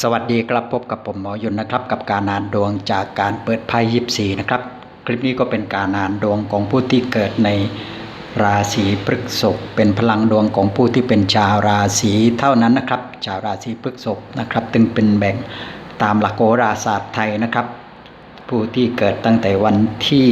สวัสดีครับพบกับผมหมอยุนนะครับ กับการอ่านดวงจากการเปิดไพ่ยิบสีนะครับ คลิปนี้ก็เป็นการอ่านดวงของผู้ที่เกิดในราศีพฤษภเป็นพลังดวงของผู้ที่เป็นชาวราศีเท่านั้นนะครับ ชาวราศีพฤษภนะครับจึงเป็นแบ่งตามหลักโหราศาสตร์ไทยนะครับ ผู้ที่เกิดตั้งแต่วันที่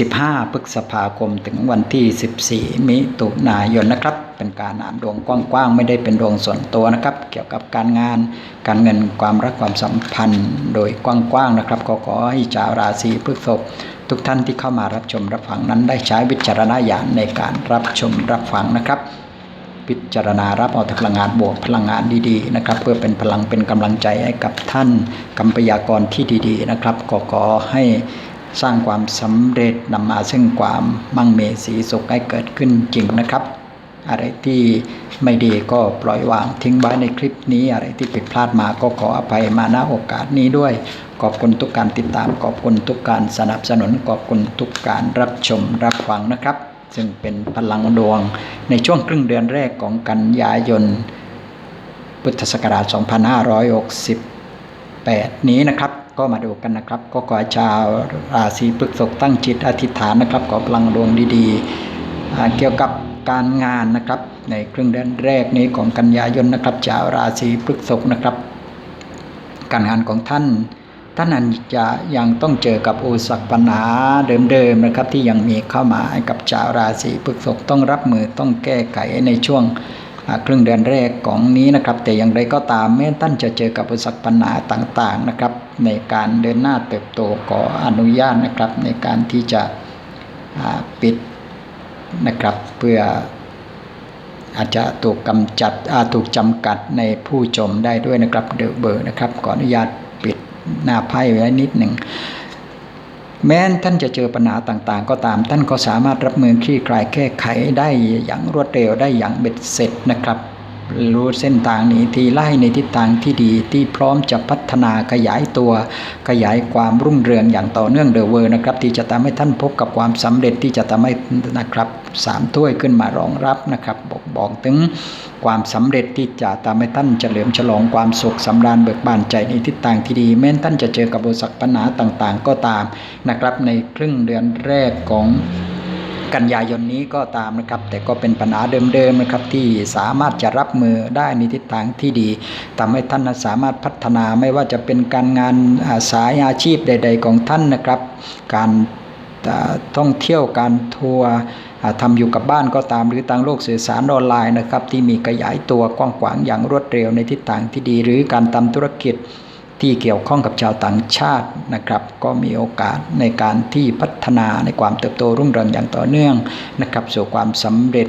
15พฤษภาคมถึงวันที่ 14 มิถุนายนนะครับ เป็นการอ่านดวงกว้างๆ ไม่ได้เป็นดวงส่วนตัวนะครับ เกี่ยวกับการงาน การเงินความรักความสัมพันธ์ โดยกว้างๆนะครับก็ขอให้ชาวราศีพฤษภทุกท่านที่เข้ามารับชมรับฟังนั้นได้ใช้วิจารณญาณในการรับชมรับฟังนะครับพิจารณารับเอาพลังงานบวกพลังงานดีๆนะครับ เพื่อเป็นพลังเป็นกำลังใจให้กับท่านกัมปยากรที่ดี ๆ นะครับก็ขอให้ สร้างความสำเร็จนำมาซึ่งความมั่งมีสีสุขให้เกิดขึ้นจริงนะครับ อะไรที่ไม่ดีก็ปล่อยวางทิ้งไว้ในคลิปนี้อะไรที่ผิดพลาดมาก็ขออภัยมาณโอกาสนี้ด้วย ขอบคุณทุกการติดตาม ขอบคุณทุกการสนับสนุน ขอบคุณทุกการรับชมรับฟังนะครับ ซึ่งเป็นพลังดวงในช่วงครึ่งเดือนแรกของกันยายน พุทธศักราช 2568 นี้นะครับ ก็มาดูกันนะครับ ก็ขอชาวราศีพฤษภตั้งจิตอธิษฐานนะครับ ขอพลังดวงดีๆ เกี่ยวกับการงานนะครับ ในครึ่งเดือนแรกนี้ของกันยายนนะครับ ชาวราศีพฤษภนะครับ การงานของท่านท่านนั้นจะยังต้องเจอกับอุปสรรคปัญหาเดิมๆนะครับ ที่ยังมีเข้ามากับชาวราศีพฤษภต้องรับมือต้องแก้ไขในช่วง ครึ่งเดือนแรกของนี้นะครับ แต่อย่างไรก็ตามแม้ท่านจะเจอกับอุปสรรคปัญหาต่างๆนะครับ ในการเดินหน้าเติบโตขออนุญาตนะครับ ในการที่จะปิดนะครับเพื่ออาจจะถูกกำจัดถูกจำกัดในผู้ชมได้ด้วยนะครับเดอะเบอร์นะครับขออนุญาตปิดหน้าไพ่ไว้นิดหนึ่ง แม้ท่านจะเจอปัญหาต่างๆ ก็ตาม ท่านก็สามารถรับมือคลี่คลายแก้ไขได้อย่างรวดเร็วได้อย่างเบ็ดเสร็จนะครับ รู้เส้นทางนี้ที่ไล่ในทิศทางที่ดีที่พร้อมจะพัฒนาขยายตัว ขยายความรุ่งเรืองอย่างต่อเนื่องเดอะเวอร์นะครับ ที่จะทำให้ท่านพบกับความสำเร็จที่จะทำให้นะครับสามถ้วยขึ้นมารองรับนะครับ บอกบอกถึงความสำเร็จที่จะทำให้ท่านเฉลิมฉลองความสุขสำราญเบิกบานใจในทิศทางที่ดี แม้นท่านจะเจอกับอุปสรรคปัญหาต่างๆ ก็ตามนะครับในครึ่งเดือนแรกของ กันยายนนี้ก็ตามนะครับ แต่ก็เป็นปัญหาเดิมๆนะครับที่สามารถจะรับมือได้ในทิศทางที่ดีทำให้ท่านสามารถพัฒนาไม่ว่าจะเป็นการงานาสายอาชีพใด ๆ ของท่านนะครับ การท่องเที่ยวการทัวร์ทำอยู่กับบ้านก็ตามหรือทางโลกสื่อสารออนไลน์นะครับที่มีขยายตัวกว้างขวางอย่างรวดเร็วในทิศทางที่ดี หรือการทำธุรกิจ ที่เกี่ยวข้องกับชาวต่างชาตินะครับ ก็มีโอกาสในการที่พัฒนาในความเติบโตรุ่งเรืองอย่างต่อเนื่องนะครับสู่ความสำเร็จ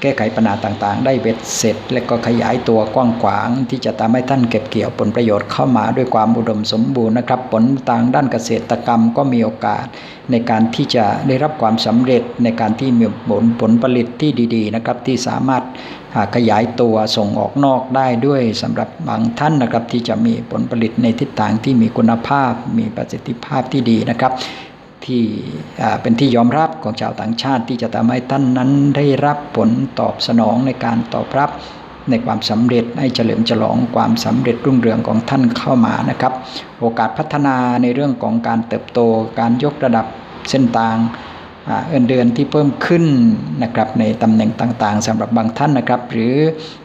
แก้ไขปัญหาต่างๆ ได้เบ็ดเสร็จ และก็ขยายตัวกว้างขวาง ที่จะทำให้ท่านเก็บเกี่ยวผลประโยชน์เข้ามาด้วยความอุดมสมบูรณ์นะครับผลทางด้านเกษตรกรรมก็มีโอกาส ในการที่จะได้รับความสำเร็จในการที่มีผลผลผลิตที่ดีๆนะครับที่สามารถขยายตัวส่งออกนอกได้ด้วยสำหรับบางท่านนะครับที่จะมีผลผลิตในทิศทางที่มีคุณภาพ มีประสิทธิภาพที่ดีนะครับ ที่เป็นที่ยอมรับของชาวต่างชาติ ที่จะทำให้ท่านนั้นได้รับผลตอบสนองในการตอบรับในความสำเร็จให้เฉลิมฉลองความสำเร็จรุ่งเรืองของท่านเข้ามานะครับ โอกาสพัฒนาในเรื่องของการเติบโตการยกระดับเส้นทางอ่าเงินเดือนที่เพิ่มขึ้นนะครับในตำแหน่งต่างๆสำหรับบางท่านนะครับ หรือ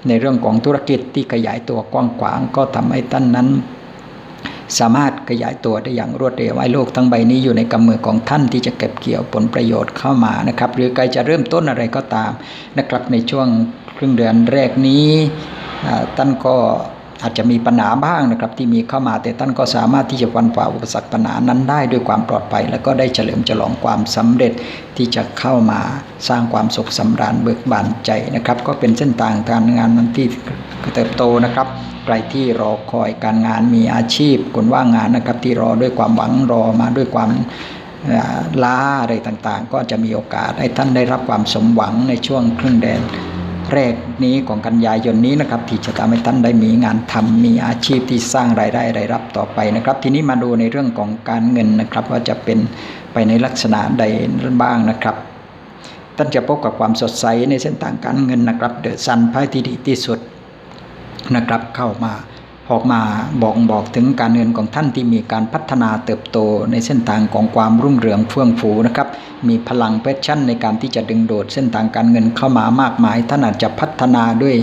ในเรื่องของธุรกิจที่ขยายตัวกว้างขวางก็ทำให้ท่านนั้น สามารถขยายตัวได้อย่างรวดเร็วไอ้โลกทั้งใบนี้อยู่ในกำมือของท่านที่จะเก็บเกี่ยวผลประโยชน์เข้ามานะครับ หรือใครจะเริ่มต้นอะไรก็ตามนะครับในช่วงครึ่งเดือนแรกนี้ท่านก็ อาจจะมีปัญหาบ้างนะครับที่มีเข้ามาแต่ท่านก็สามารถที่จะฟันฝ่าอุปสรรคปัญหานั้นได้ด้วยความปลอดภัย แล้วก็ได้เฉลิมฉลองความสำเร็จที่จะเข้ามาสร้างความสุขสำราญเบิกบานใจนะครับ ก็เป็นเส้นทางการงานนั้นที่เติบโตนะครับใครที่รอคอยการงานมีอาชีพคนว่างงานนะครับ ที่รอด้วยความหวังรอมาด้วยความล้าอะไรต่างๆ ก็จะมีโอกาสให้ท่านได้รับความสมหวังในช่วงครึ่งเดือน แรกนี้ของกันยายนนี้นะครับที่จะทำให้ท่านได้มีงานทำมีอาชีพที่สร้างรายได้รายรับต่อไปนะครับ ทีนี้มาดูในเรื่องของการเงินนะครับ ว่าจะเป็นไปในลักษณะใดบ้างนะครับท่านจะพบกับความสดใสในเส้นทางการเงินนะครับ เดือดสันไพ่ที่ดีที่สุดนะครับเข้ามา ออกมาบอกบอกถึงการเงินของท่านที่มีการพัฒนาเติบโตในเส้นทางของความรุ่งเรืองเฟื่องฟูนะครับ มีพลังแพชชั่นในการที่จะดึงโดดเส้นทางการเงินเข้ามามากมาย ท่านอาจจะพัฒนาด้วย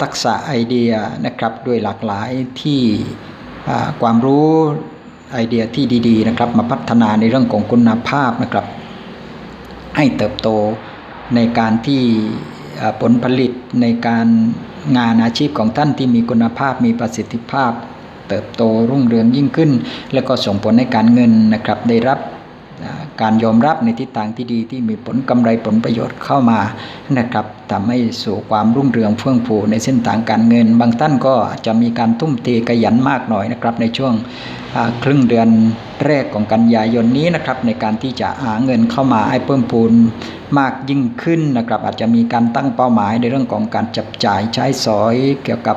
ทักษะไอเดียนะครับ ด้วยหลากหลายที่ความรู้ไอเดียที่ดีๆนะครับ มาพัฒนาในเรื่องของคุณภาพนะครับ ให้เติบโตในการที่ผลผลิตในการ งานอาชีพของท่านที่มีคุณภาพมีประสิทธิภาพ เติบโตรุ่งเรืองยิ่งขึ้น แล้วก็ส่งผลในการเงินนะครับ ได้รับ การยอมรับในทิศทางที่ดีที่มีผลกำไรผลประโยชน์เข้ามานะครับทำให้สู่ความรุ่งเรืองเฟื่องฟูในเส้นทางการเงิน บางท่านก็จะมีการทุ่มเทขยันมากหน่อยนะครับ ในช่วงครึ่งเดือนแรกของกันยายนนี้นะครับในการที่จะหาเงินเข้ามาให้เพิ่มพูนมากยิ่งขึ้นนะครับอาจจะมีการตั้งเป้าหมายในเรื่องของการจับจ่ายใช้สอยเกี่ยวกับ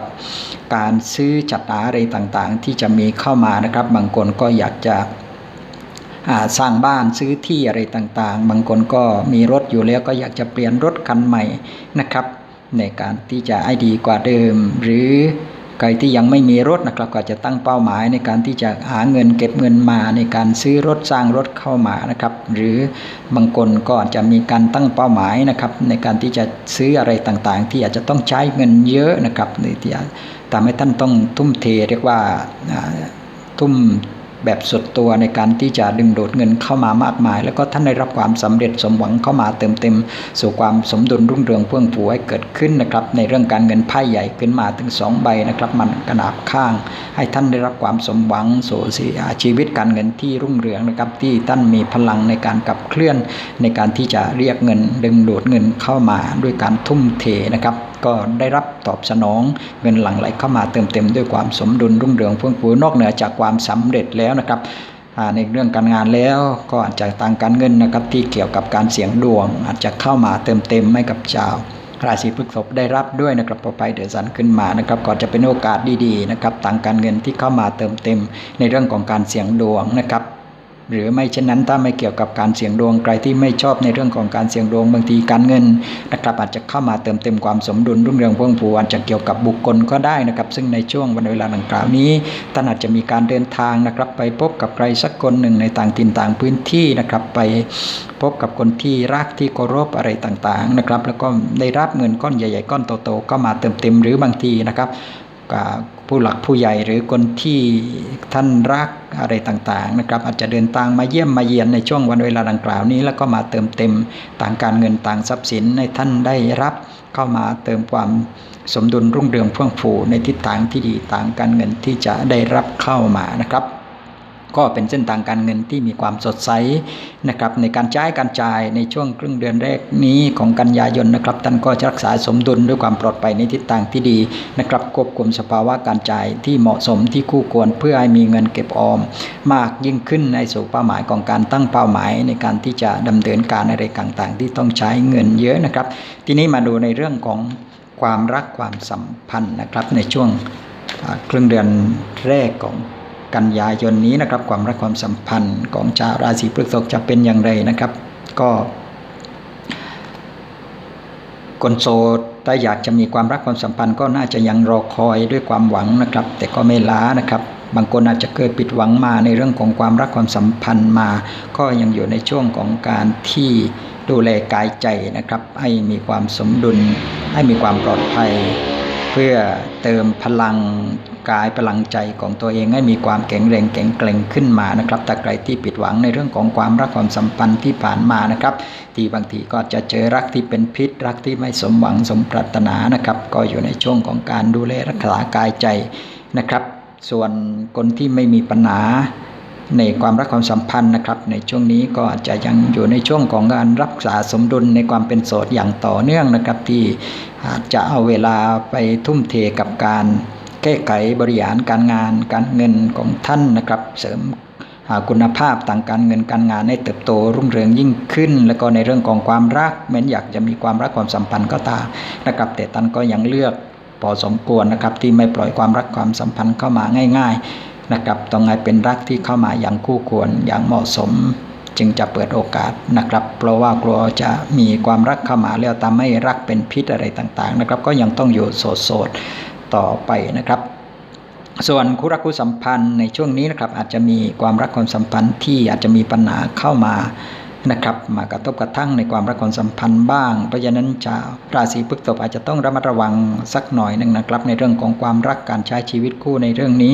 การซื้อจัดหาอะไรต่างๆ ที่จะมีเข้ามานะครับ บางคนก็อยากจะ สร้างบ้านซื้อที่อะไรต่างๆ บางคนก็มีรถอยู่แล้วก็อยากจะเปลี่ยนรถคันใหม่นะครับ ในการที่จะให้ดีกว่าเดิม หรือใครที่ยังไม่มีรถนะครับก็จะตั้งเป้าหมายในการที่จะหาเงินเก็บเงินมาในการซื้อรถสร้างรถเข้ามานะครับ หรือบางคนก็อาจจะมีการตั้งเป้าหมายนะครับในการที่จะซื้ออะไรต่างๆ ที่อาจจะต้องใช้เงินเยอะนะครับในที่ทำให้ท่านต้องทุ่มเทเรียกว่าทุ่ม แบบสุดตัวในการที่จะดึงดูดเงินเข้ามามากมาย แล้วก็ท่านได้รับความสำเร็จสมหวังเข้ามาเติมเต็ม สู่ความสมดุลรุ่งเรืองเพื่องผูให้เกิดขึ้นนะครับในเรื่องการเงินไพ่ใหญ่ขึ้นมาถึงสองใบนะครับมันกระนาบข้าง ให้ท่านได้รับความสมหวังสู่ชีวิตการเงินที่รุ่งเรืองนะครับที่ท่านมีพลังในการขับเคลื่อนในการที่จะเรียกเงินดึงดูดเงินเข้ามาด้วยการทุ่มเทนะครับ ก็ได้รับตอบสนอง เงินหลั่งไหลเข้ามาเติมเต็มด้วยความสมดุลรุ่งเรืองเฟื่องฟูนอกเหนือจากความสำเร็จแล้วนะครับในเรื่องการงานแล้วก็อาจจะทางการเงินนะครับที่เกี่ยวกับการเสี่ยงดวง อาจจะเข้ามาเติมเต็มให้กับชาวราศีพฤษภได้รับด้วยนะครับพอไปเดือดสันขึ้นมานะครับก็จะเป็นโอกาสดีๆนะครับทางการเงินที่เข้ามาเติมเต็ม ในเรื่องของการเสี่ยงดวงนะครับ หรือไม่เช่นนั้นถ้าไม่เกี่ยวกับการเสี่ยงดวงใครที่ไม่ชอบในเรื่องของการเสี่ยงดวงบางทีการเงินนะครับอาจจะเข้ามาเติมเต็มความสมดุลรุ่งเรืองเพ่งผูอาจจะเกี่ยวกับบุคคลก็ได้นะครับ ซึ่งในช่วงวันเวลาดังกล่าวนี้ท่านอาจจะมีการเดินทางนะครับ ไปพบกับใครสักคนหนึ่งในต่างถิ่นต่างพื้นที่นะครับไปพบกับคนที่รักที่เคารพอะไรต่างๆนะครับ แล้วก็ได้รับเงินก้อนใหญ่ๆก้อนโตๆก็มาเติมเต็มหรือบางทีนะครับกับ ผู้หลักผู้ใหญ่หรือคนที่ท่านรักอะไรต่างๆนะครับอาจจะเดินทางมาเยี่ยมมาเยียนในช่วงวันเวลาดังกล่าวนี้ แล้วก็มาเติมเต็มต่างการเงินต่างทรัพย์สินในท่านได้รับ เข้ามาเติมความสมดุลรุ่งเรืองเฟื่องฟูในทิศทางที่ดีต่างการเงินที่จะได้รับเข้ามานะครับ ก็เป็นเส้นทางการเงินที่มีความสดใสนะครับในการใช้การจ่ายในช่วงครึ่งเดือนแรกนี้ของกันยายนนะครับท่านก็จะรักษาสมดุลด้วยความปลอดภัยในทิศทางที่ดีนะครับควบคุมสภาวะการจ่ายที่เหมาะสมที่คู่ควรเพื่อให้มีเงินเก็บออม มากยิ่งขึ้นในสู่เป้าหมายของการตั้งเป้าหมายในการที่จะดำเนินการอะไรต่างๆ ที่ต้องใช้เงินเยอะนะครับ ทีนี้มาดูในเรื่องของความรักความสัมพันธ์นะครับในช่วงครึ่งเดือนแรกของ กันยายนนี้นะครับ ความรักความสัมพันธ์ของชาวราศีพฤษภจะเป็นอย่างไรนะครับ ก็ คนโสดถ้าอยากจะมีความรักความสัมพันธ์ก็น่าจะยังรอคอยด้วยความหวังนะครับ แต่ก็ไม่ล้านะครับ บางคนอาจจะเคยผิดหวังมาในเรื่องของความรักความสัมพันธ์มา ก็ยังอยู่ในช่วงของการที่ดูแลกายใจนะครับ ให้มีความสมดุล ให้มีความปลอดภัย เพื่อเติมพลังกายพลังใจของตัวเองให้มีความแข็งแรงแข็งแกร่งขึ้นมานะครับแต่ใครที่ผิดหวังในเรื่องของความรักความสัมพันธ์ที่ผ่านมานะครับ ที่บางทีก็จะเจอรักที่เป็นพิษรักที่ไม่สมหวังสมปรารถนานะครับ ก็อยู่ในช่วงของการดูแลรักษากายใจนะครับ ส่วนคนที่ไม่มีปัญหา ในความรักความสัมพันธ์นะครับ ในช่วงนี้ก็อาจจะยังอยู่ในช่วงของการรักษาสมดุลในความเป็นโสดอย่างต่อเนื่องนะครับ ที่อาจจะเอาเวลาไปทุ่มเทกับการแก้ไขบริหารการงานการเงินของท่านนะครับ เสริมคุณภาพทางการเงินการงานให้เติบโตรุ่งเรืองยิ่งขึ้น แล้วก็ในเรื่องของความรักแม้นอยากจะมีความรักความสัมพันธ์ก็ตามนะครับ แต่ท่านก็ยังเลือกพอสมควรนะครับที่ไม่ปล่อยความรักความสัมพันธ์เข้ามาง่าย ๆ นะครับต้องให้เป็นรักที่เข้ามาอย่างคู่ควรอย่างเหมาะสม จึงจะเปิดโอกาสนะครับ เพราะว่ากลัวจะมีความรักเข้ามาแล้วทำให้รักเป็นพิษอะไรต่างๆนะครับ ก็ยังต้องอยู่โสดๆต่อไปนะครับส่วนคู่รักคู่สัมพันธ์ในช่วงนี้นะครับอาจจะมีความรักความสัมพันธ์ที่อาจจะมีปัญหาเข้ามา นะครับ มากระทบกระทั่งในความรักความสัมพันธ์บ้าง เพราะฉะนั้นชาวราศีพฤษภอาจจะต้องระมัดระวังสักหน่อยหนึ่งนะครับ ในเรื่องของความรักการใช้ชีวิตคู่ในเรื่องนี้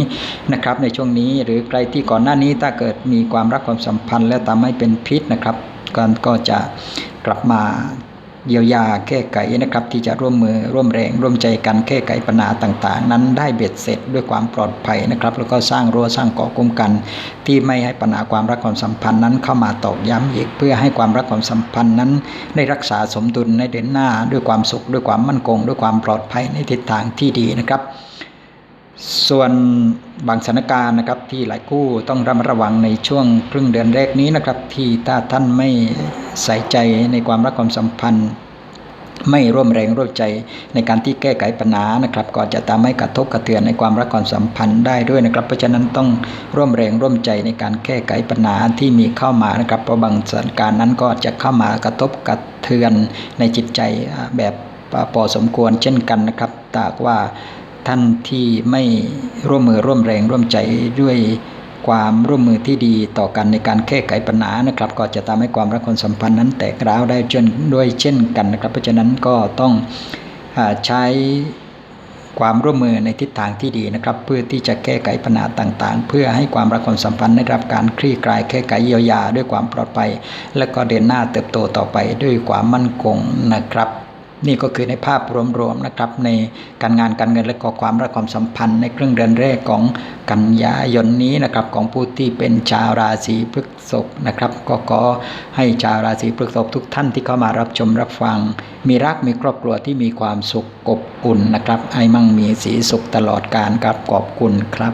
นะครับ ในช่วงนี้หรือใครที่ก่อนหน้านี้ถ้าเกิดมีความรักความสัมพันธ์ แล้วทำให้เป็นพิษนะครับการก็จะกลับมา เยียวยาแก้ไขนะครับ ที่จะร่วมมือร่วมแรงร่วมใจกันแก้ไขปัญหาต่างๆ นั้นได้เบ็ดเสร็จด้วยความปลอดภัยนะครับ แล้วก็สร้างรั้วสร้างเกาะคุ้มกัน ที่ไม่ให้ปัญหาความรักความสัมพันธ์นั้นเข้ามาตอกย้ำอีกเพื่อให้ความรักความสัมพันธ์นั้น ได้รักษาสมดุลในเดินหน้าด้วยความสุขด้วยความมั่นคง ด้วยความปลอดภัยในทิศทางที่ดีนะครับ ส่วนบางสถานการณ์นะครับที่หลายคู่ต้องระมัดระวังในช่วงครึ่งเดือนแรกนี้นะครับ ที่ถ้าท่านไม่ใส่ใจในความรักความสัมพันธ์ ไม่ร่วมแรงร่วมใจในการที่แก้ไขปัญหานะครับก็จะทำให้กระทบกระเทือนในความรักความสัมพันธ์ได้ด้วยนะครับ เพราะฉะนั้นต้องร่วมแรงร่วมใจในการแก้ไขปัญหาที่มีเข้ามานะครับ เพราะบางสถานการณ์นั้นก็จะเข้ามากระทบกระเทือนในจิตใจแบบพอสมควรเช่นกันนะครับถ้าว่า ท่านที่ไม่ร่วมมือร่วมแรงร่วมใจด้วยความร่วมมือที่ดีต่อกันในการแก้ไขปัญหานะครับ ก็จะทำให้ความรักความสัมพันธ์นั้นแตกร้าวได้จนด้วยเช่นกันนะครับ เพราะฉะนั้นก็ต้องใช้ความร่วมมือในทิศทางที่ดีนะครับ เพื่อที่จะแก้ไขปัญหาต่างๆ เพื่อให้ความรักความสัมพันธ์ได้รับการคลี่คลายแก้ไขเยียวยาด้วยความปลอดภัย และก็เดินหน้าเติบโตต่อไปด้วยความมั่นคงนะครับ นี่ก็คือในภาพรวมๆนะครับ ในการงานการเงินและก็ความรักความสัมพันธ์ในครึ่งเดือนแรกของกันยายนนี้นะครับของผู้ที่เป็นชาวราศีพฤษภนะครับ ก็ขอให้ชาวราศีพฤษภทุกท่านที่เข้ามารับชมรับฟัง มีรักมีครอบครัวที่มีความสุขอบอุ่นนะครับไอ้มั่งมีสีสุขตลอดการครับขอบคุณครับ